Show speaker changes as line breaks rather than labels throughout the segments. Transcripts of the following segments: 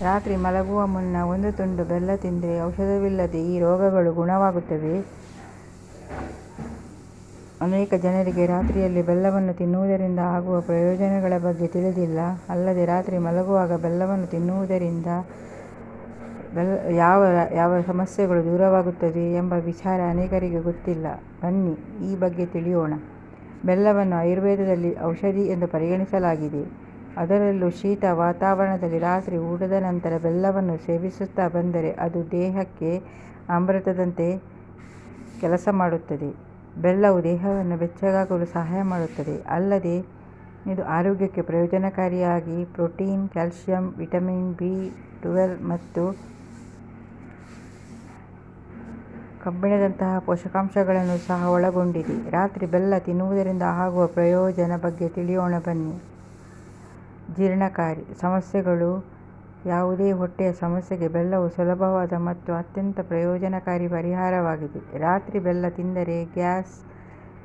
ರಾತ್ರಿ ಮಲಗುವ ಮುನ್ನ ಒಂದು ತುಂಡು ಬೆಲ್ಲ ತಿಂದರೆ ಔಷಧವಿಲ್ಲದೆ ಈ ರೋಗಗಳು ಗುಣವಾಗುತ್ತವೆ. ಅನೇಕ ಜನರಿಗೆ ರಾತ್ರಿಯಲ್ಲಿ ಬೆಲ್ಲವನ್ನು ತಿನ್ನುವುದರಿಂದ ಆಗುವ ಪ್ರಯೋಜನಗಳ ಬಗ್ಗೆ ತಿಳಿದಿಲ್ಲ. ಅಲ್ಲದೆ ರಾತ್ರಿ ಮಲಗುವಾಗ ಬೆಲ್ಲವನ್ನು ತಿನ್ನುವುದರಿಂದ ಯಾವ ಯಾವ ಸಮಸ್ಯೆಗಳು ದೂರವಾಗುತ್ತದೆ ಎಂಬ ವಿಚಾರ ಅನೇಕರಿಗೆ ಗೊತ್ತಿಲ್ಲ. ಬನ್ನಿ, ಈ ಬಗ್ಗೆ ತಿಳಿಯೋಣ. ಬೆಲ್ಲವನ್ನು ಆಯುರ್ವೇದದಲ್ಲಿ ಔಷಧಿ ಎಂದು ಪರಿಗಣಿಸಲಾಗಿದೆ. ಅದರಲ್ಲೂ ಶೀತ ವಾತಾವರಣದಲ್ಲಿ ರಾತ್ರಿ ಊಟದ ನಂತರ ಬೆಲ್ಲವನ್ನು ಸೇವಿಸುತ್ತಾ ಬಂದರೆ ಅದು ದೇಹಕ್ಕೆ ಅಮೃತದಂತೆ ಕೆಲಸ ಮಾಡುತ್ತದೆ. ಬೆಲ್ಲವು ದೇಹವನ್ನು ಬೆಚ್ಚಗಾಗಲು ಸಹಾಯ ಮಾಡುತ್ತದೆ. ಅಲ್ಲದೆ ಇದು ಆರೋಗ್ಯಕ್ಕೆ ಪ್ರಯೋಜನಕಾರಿಯಾಗಿ protein, calcium, vitamin B twelve ಮತ್ತು ಕಬ್ಬಿಣದಂತಹ ಪೋಷಕಾಂಶಗಳನ್ನು ಸಹ ಒಳಗೊಂಡಿದೆ. ರಾತ್ರಿ ಬೆಲ್ಲ ತಿನ್ನುವುದರಿಂದ ಆಗುವ ಪ್ರಯೋಜನ ಬಗ್ಗೆ ತಿಳಿಯೋಣ ಬನ್ನಿ. ಜೀರ್ಣಕಾರಿ ಸಮಸ್ಯೆಗಳು ಯಾವುದೇ ಹೊಟ್ಟೆಯ ಸಮಸ್ಯೆಗೆ ಬೆಲ್ಲವು ಸುಲಭವಾದ ಮತ್ತು ಅತ್ಯಂತ ಪ್ರಯೋಜನಕಾರಿ ಪರಿಹಾರವಾಗಿದೆ. ರಾತ್ರಿ ಬೆಲ್ಲ ತಿಂದರೆ ಗ್ಯಾಸ್,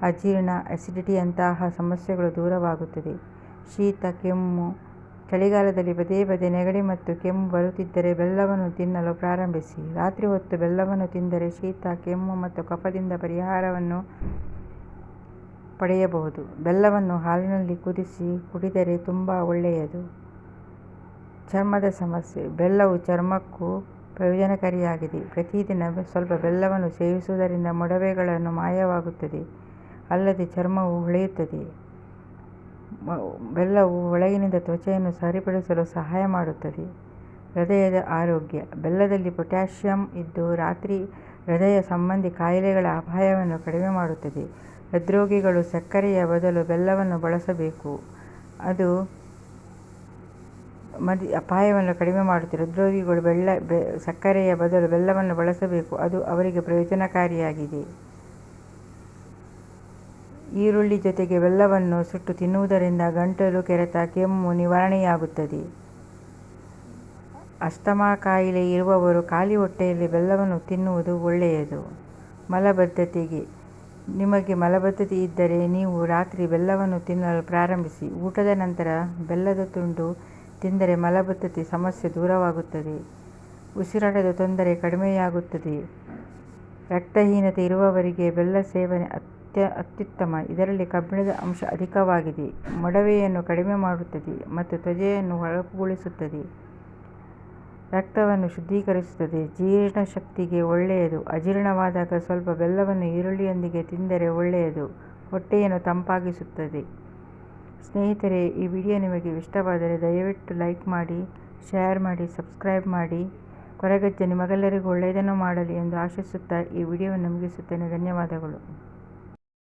ಅಜೀರ್ಣ, ಅಸಿಡಿಟಿಯಂತಹ ಸಮಸ್ಯೆಗಳು ದೂರವಾಗುತ್ತದೆ. ಶೀತ, ಕೆಮ್ಮು, ಚಳಿಗಾಲದಲ್ಲಿ ಪದೇ ಪದೇ ನೆಗಡಿ ಮತ್ತು ಕೆಮ್ಮು ಬರುತ್ತಿದ್ದರೆ ಬೆಲ್ಲವನ್ನು ತಿನ್ನಲು ಪ್ರಾರಂಭಿಸಿ. ರಾತ್ರಿ ಹೊತ್ತು ಬೆಲ್ಲವನ್ನು ತಿಂದರೆ ಶೀತ, ಕೆಮ್ಮು ಮತ್ತು ಕಫದಿಂದ ಪರಿಹಾರವನ್ನು ಪಡೆಯಬಹುದು. ಬೆಲ್ಲವನ್ನು ಹಾಲಿನಲ್ಲಿ ಕುದಿಸಿ ಕುಡಿದರೆ ತುಂಬಾ ಒಳ್ಳೆಯದು. ಚರ್ಮದ ಸಮಸ್ಯೆ ಬೆಲ್ಲವು ಚರ್ಮಕ್ಕೂ ಪ್ರಯೋಜನಕಾರಿಯಾಗಿದೆ. ಪ್ರತಿದಿನ ಸ್ವಲ್ಪ ಬೆಲ್ಲವನ್ನು ಸೇವಿಸುವುದರಿಂದ ಮೊಡವೆಗಳನ್ನು ಮಾಯವಾಗುತ್ತದೆ. ಅಲ್ಲದೆ ಚರ್ಮವು ಹೊಳೆಯುತ್ತದೆ. ಬೆಲ್ಲವು ಒಳಗಿನಿಂದ ತ್ವಚೆಯನ್ನು ಸರಿಪಡಿಸಲು ಸಹಾಯ ಮಾಡುತ್ತದೆ. ಹೃದಯದ ಆರೋಗ್ಯ ಬೆಲ್ಲದಲ್ಲಿ ಪೊಟ್ಯಾಷಿಯಂ ಇದ್ದು ರಾತ್ರಿ ಹೃದಯ ಸಂಬಂಧಿ ಕಾಯಿಲೆಗಳ ಅಪಾಯವನ್ನು ಕಡಿಮೆ ಮಾಡುತ್ತದೆ. ಹೃದ್ರೋಗಿಗಳು ಸಕ್ಕರೆಯ ಬದಲು ಬೆಲ್ಲವನ್ನು ಬಳಸಬೇಕು. ಅದು ಮದಿ ಅಪಾಯವನ್ನು ಕಡಿಮೆ ಮಾಡುತ್ತದೆ. ಹೃದ್ರೋಗಿಗಳು ಸಕ್ಕರೆಯ ಬದಲು ಬೆಲ್ಲವನ್ನು ಬಳಸಬೇಕು. ಅದು ಅವರಿಗೆ ಪ್ರಯೋಜನಕಾರಿಯಾಗಿದೆ. ಈರುಳ್ಳಿ ಜೊತೆಗೆ ಬೆಲ್ಲವನ್ನು ಸುಟ್ಟು ತಿನ್ನುವುದರಿಂದ ಗಂಟಲು ಕೆರೆತ, ಕೆಮ್ಮು ನಿವಾರಣೆಯಾಗುತ್ತದೆ. ಅಸ್ತಮಾ ಕಾಯಿಲೆ ಇರುವವರು ಖಾಲಿ ಹೊಟ್ಟೆಯಲ್ಲಿ ಬೆಲ್ಲವನ್ನು ತಿನ್ನುವುದು ಒಳ್ಳೆಯದು. ಮಲಬದ್ಧತೆಗೆ ನಿಮಗೆ ಮಲಬದ್ಧತೆ ಇದ್ದರೆ ನೀವು ರಾತ್ರಿ ಬೆಲ್ಲವನ್ನು ತಿನ್ನಲು ಪ್ರಾರಂಭಿಸಿ. ಊಟದ ನಂತರ ಬೆಲ್ಲದ ತುಂಡು ತಿಂದರೆ ಮಲಬದ್ಧತೆ ಸಮಸ್ಯೆ ದೂರವಾಗುತ್ತದೆ. ಉಸಿರಾಟದ ತೊಂದರೆ ಕಡಿಮೆಯಾಗುತ್ತದೆ. ರಕ್ತಹೀನತೆ ಇರುವವರಿಗೆ ಬೆಲ್ಲ ಸೇವನೆ ಅತ್ಯ ಅತ್ಯುತ್ತಮ. ಇದರಲ್ಲಿ ಕಬ್ಬಿಣದ ಅಂಶ ಅಧಿಕವಾಗಿದೆ. ಮೊಡವೆಯನ್ನು ಕಡಿಮೆ ಮಾಡುತ್ತದೆ ಮತ್ತು ತ್ವಚೆಯನ್ನು ಹೊಳಪುಗೊಳಿಸುತ್ತದೆ. ರಕ್ತವನ್ನು ಶುದ್ಧೀಕರಿಸುತ್ತದೆ. ಜೀರ್ಣಶಕ್ತಿಗೆ ಒಳ್ಳೆಯದು. ಅಜೀರ್ಣವಾದಾಗ ಸ್ವಲ್ಪ ಬೆಲ್ಲವನ್ನು ಈರುಳ್ಳಿಯೊಂದಿಗೆ ತಿಂದರೆ ಒಳ್ಳೆಯದು. ಹೊಟ್ಟೆಯನ್ನು ತಂಪಾಗಿಸುತ್ತದೆ. ಸ್ನೇಹಿತರೆ ಈ ವಿಡಿಯೋ ನಿಮಗೆ ಇಷ್ಟವಾದರೆ ದಯವಿಟ್ಟು ಲೈಕ್ ಮಾಡಿ, ಶೇರ್ ಮಾಡಿ, ಸಬ್ಸ್ಕ್ರೈಬ್ ಮಾಡಿ. ಕೊರಗಜ್ಜ ನಿಮಗೆಲ್ಲರಿಗೂ ಒಳ್ಳೆಯದನ್ನು ಮಾಡಲಿ ಎಂದು ಆಶಿಸುತ್ತಾ ಈ ವಿಡಿಯೋವನ್ನು ಮುಗಿಸುತ್ತೇನೆ ಧನ್ಯವಾದಗಳು.